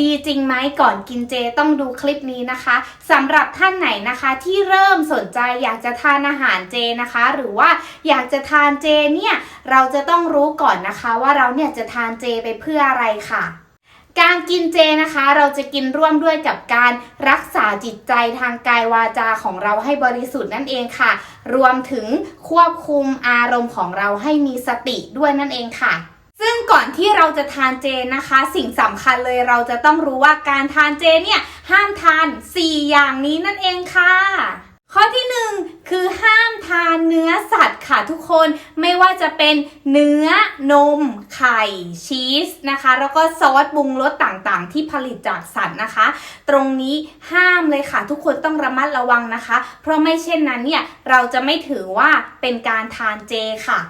ดีจริงไหมก่อนกินเจต้องดูคลิปนี้นะคะสำหรับท่านไหนนะคะที่เริ่มสนใจอยากจะทานอาหารเจนะคะ หรือว่าอยากจะทานเจเนี่ยเราจะต้องรู้ก่อนนะคะว่าเราเนี่ยจะทานเจไปเพื่ออะไรค่ะการกินเจนะคะ เราจะกินร่วมด้วยกับการรักษาจิตใจทางกายวาจาของเราให้บริสุทธิ์นั่นเองค่ะ รวมถึงควบคุมอารมณ์ของเราให้มีสติด้วยนั่นเองค่ะ ซึ่งก่อนที่เราจะทานเจนะคะ สิ่งสำคัญเลยเราจะต้องรู้ว่าการทานเจเนี่ยห้ามทาน 4 อย่างนี้นั่นเองค่ะข้อที่ 1 คือห้ามทานเนื้อสัตว์ค่ะทุกคนไม่ว่าจะเป็นเนื้อนม ไข่ชีสนะคะ แล้วก็ซอสปรุงรสต่างๆ ที่ผลิตจากสัตว์นะคะ ตรงนี้ห้ามเลยค่ะ ทุกคนต้องระมัดระวังนะคะ เพราะไม่เช่นนั้นเนี่ยเราจะไม่ถือว่าเป็นการทานเจค่ะ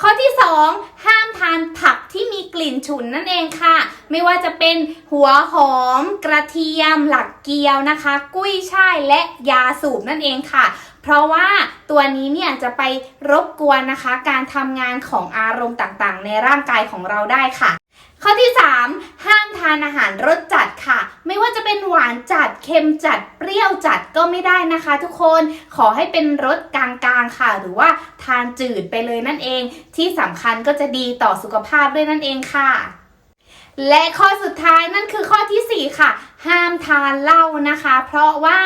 ข้อที่ 2 ห้ามทานผักที่มีกลิ่นฉุนนั่นเองค่ะ ไม่ว่าจะเป็นหัวหอม กระเทียม หลักเกียวนะคะ กุ้ยช่ายและยาสูบนั่นเองค่ะ เพราะว่าตัวนี้เนี่ยจะไปรบกวนนะคะ การทำงานของอารมณ์ต่างๆ ในร่างกายของเราได้ค่ะ ข้อที่ 3 ห้ามทานอาหารรสจัดค่ะ ไม่ว่าจะเป็นหวานจัดเค็มจัดเปรี้ยวจัดก็ไม่ได้นะคะ ทุกคนขอให้เป็นรสกลางๆค่ะ หรือว่าทานจืดไปเลยนั่นเอง ที่สำคัญก็จะดีต่อสุขภาพด้วยนั่นเองค่ะและข้อสุดท้ายนั่นคือข้อทีสี่4 ค่ะ ห้ามทานเหล้านะคะ เพราะว่า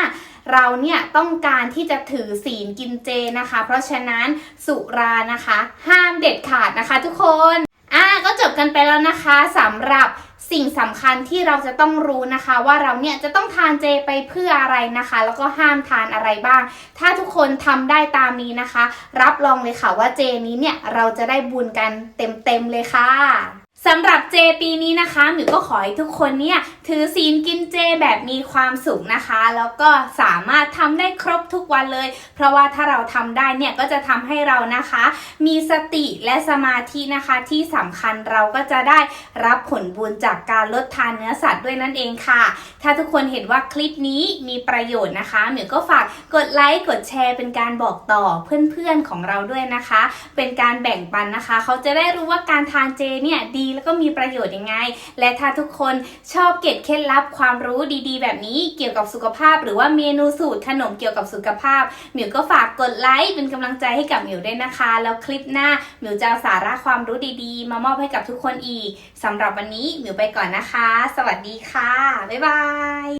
เราเนี่ยต้องการที่จะถือศีลกินเจนะคะ เพราะฉะนั้นสุรานะคะ ห้ามเด็ดขาดนะคะทุกคน ก็จบกันไปแล้วนะคะสำหรับสิ่งสำคัญที่เราจะต้องรู้นะคะ ว่าเราเนี่ยจะต้องทานเจไปเพื่ออะไรนะคะ แล้วก็ห้ามทานอะไรบ้าง ถ้าทุกคนทำได้ตามนี้นะคะ รับรองเลยค่ะว่าเจนี้เนี่ยเราจะได้บุญกันเต็มๆเลยค่ะ สำหรับเจปีนี้นะคะหมิวก็ขอให้ทุกคนเนี่ยถือศีลกินเจแบบมีความสุขนะคะ แล้วก็สามารถทำได้ครบทุกวันเลย เพราะว่าถ้าเราทำได้เนี่ยก็จะทำให้เรานะคะ มีสติและสมาธินะคะ ที่สำคัญเราก็จะได้รับผลบุญจากการลดทานเนื้อสัตว์ด้วยนั่นเองค่ะ ถ้าทุกคนเห็นว่าคลิปนี้มีประโยชน์นะคะหมิวก็ฝากกดไลค์กดแชร์ เป็นการบอกต่อเพื่อนๆของเราด้วยนะคะ เป็นการแบ่งปันนะคะ เขาจะได้รู้ว่าการทานเจเนี่ยดีแล้วก็มีประโยชน์ยังไง และถ้าทุกคนชอบเก็บเคล็ดลับความรู้ดีๆ แบบนี้เกี่ยวกับสุขภาพ หรือว่าเมนูสูตรขนมเกี่ยวกับสุขภาพหมิวก็ฝากกดไลค์เป็นกำลังใจให้กับหมิวด้วยนะคะ แล้วคลิปหน้าหมิวจะเอาสาระความรู้ดีๆ มามอบให้กับทุกคนอีกสำหรับวันนี้หมิวไปก่อนนะคะ สวัสดีค่ะ บ๊ายบาย